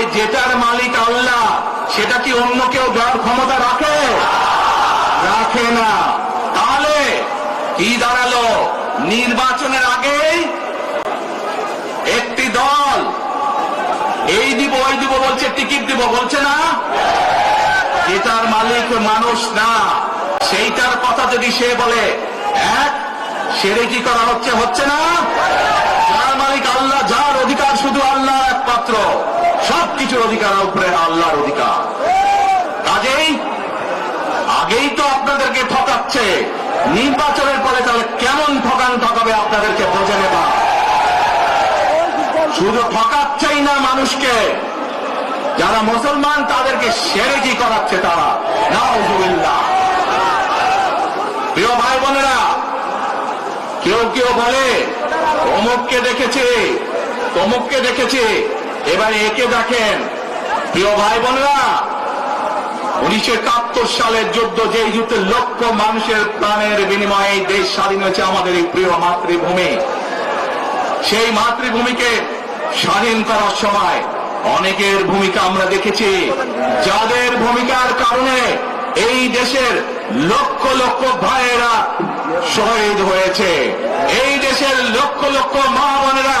ভাই, যেটার মালিক আল্লাহ, সেটা কি অন্য কেউ যার ক্ষমতা রাখে? রাখে না। তাহলে কি দাঁড়াল? নির্বাচনের আগেই একটি দল, এই দিব, ওই দিব, বলছে, টিকিট দিব, বলছে না? যেটার মালিক মানুষ না, সেইটার কথা যদি সে বলে এক সেরে কি করা হচ্ছে হচ্ছে না? যার মালিক আল্লাহ, যার অধিকার শুধু আল্লাহর একমাত্র সব কিছুর অধিকার উপরে, আল্লাহর অধিকার। কাজেই আগেই তো আপনাদেরকে ঠকাচ্ছে। নির্বাচনের পরে তাহলে কেমন ঠকান ঠকাবে আপনাদেরকে বোঝে নেবা শুধু ঠকাচ্ছেই না মানুষকে। যারা মুসলমান, তাদেরকে সেরেকি করাচ্ছে তারা। নাউজুবিল্লাহ। প্রিয় ভাই বোনেরা, কেউ কেউ বলে, অমুককে দেখেছে, তমুককে দেখেছে। এবার একে দেখেন। প্রিয় ভাই বোনেরা উনিশশো একাত্তর সালের যুদ্ধ যে যুদ্ধে লক্ষ মানুষের প্রাণের বিনিময়ে দেশ স্বাধীন হয়েছে আমাদের এই প্রিয় মাতৃভূমি। সেই মাতৃভূমিকে স্বাধীন করার সময় অনেকের ভূমিকা আমরা দেখেছি। যাদের ভূমিকার কারণে এই দেশের লক্ষ লক্ষ ভাইয়েরা শহীদ হয়েছে। এই দেশের লক্ষ লক্ষ মা বোনেরা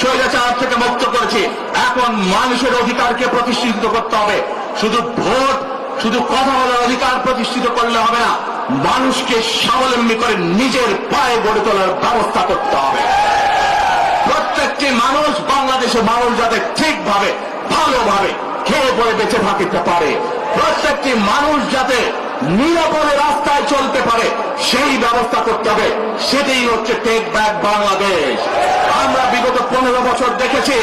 স্বৈরাচার থেকে মুক্ত করেছি। এখন মানুষের অধিকারকে প্রতিষ্ঠিত করতে হবে। শুধু ভোট, শুধু কথা বলার অধিকার প্রতিষ্ঠিত করলে হবে না, মানুষকে স্বাবলম্বী করে নিজের পায়ে গড়ে তোলার ব্যবস্থা করতে হবে। প্রত্যেকটি মানুষ বাংলাদেশের মানুষ যাতে ঠিকভাবে, ভালোভাবে খেয়ে পড়ে, বেঁচে থাকতে পারে। প্রত্যেকটি মানুষ যাতে নিরাপদে রাস্তায় চলতে পারে, সেই ব্যবস্থা করতে হবে। সেটাই হচ্ছে টেক ব্যাক বাংলাদেশ। দেখেছি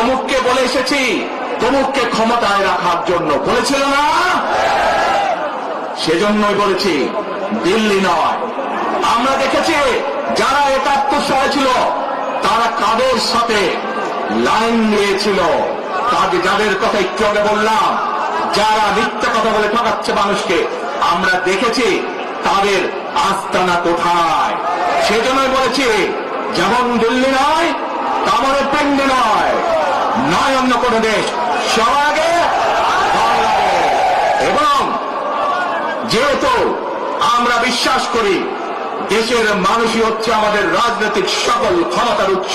অমুককে বলে এসেছি, তমুককে ক্ষমতায় রাখার জন্য। বলেছিল না? সেজন্যই বলেছি, দিল্লি নয়। আমরা দেখেছি, যারা একাত্তর সালে ছিল, তারা কাদের সাথে লাইন নিয়েছিল? তাদের যাদের কথা একটু আগে বললাম, যারা মিথ্যা কথা বলে ঠকাচ্ছে মানুষকে, আমরা দেখেছি, তাদের আস্তানা কোথায়? সেজন্যই বলেছি, যেমন দিল্লি নয় তেমন পেন্ডে নয়। নয় অন্য কোনো দেশ সবার আগে এবং যেহেতু আমরা বিশ্বাস করি, দেশের মানুষই হচ্ছে আমাদের রাজনৈতিক সকল ক্ষমতার উৎস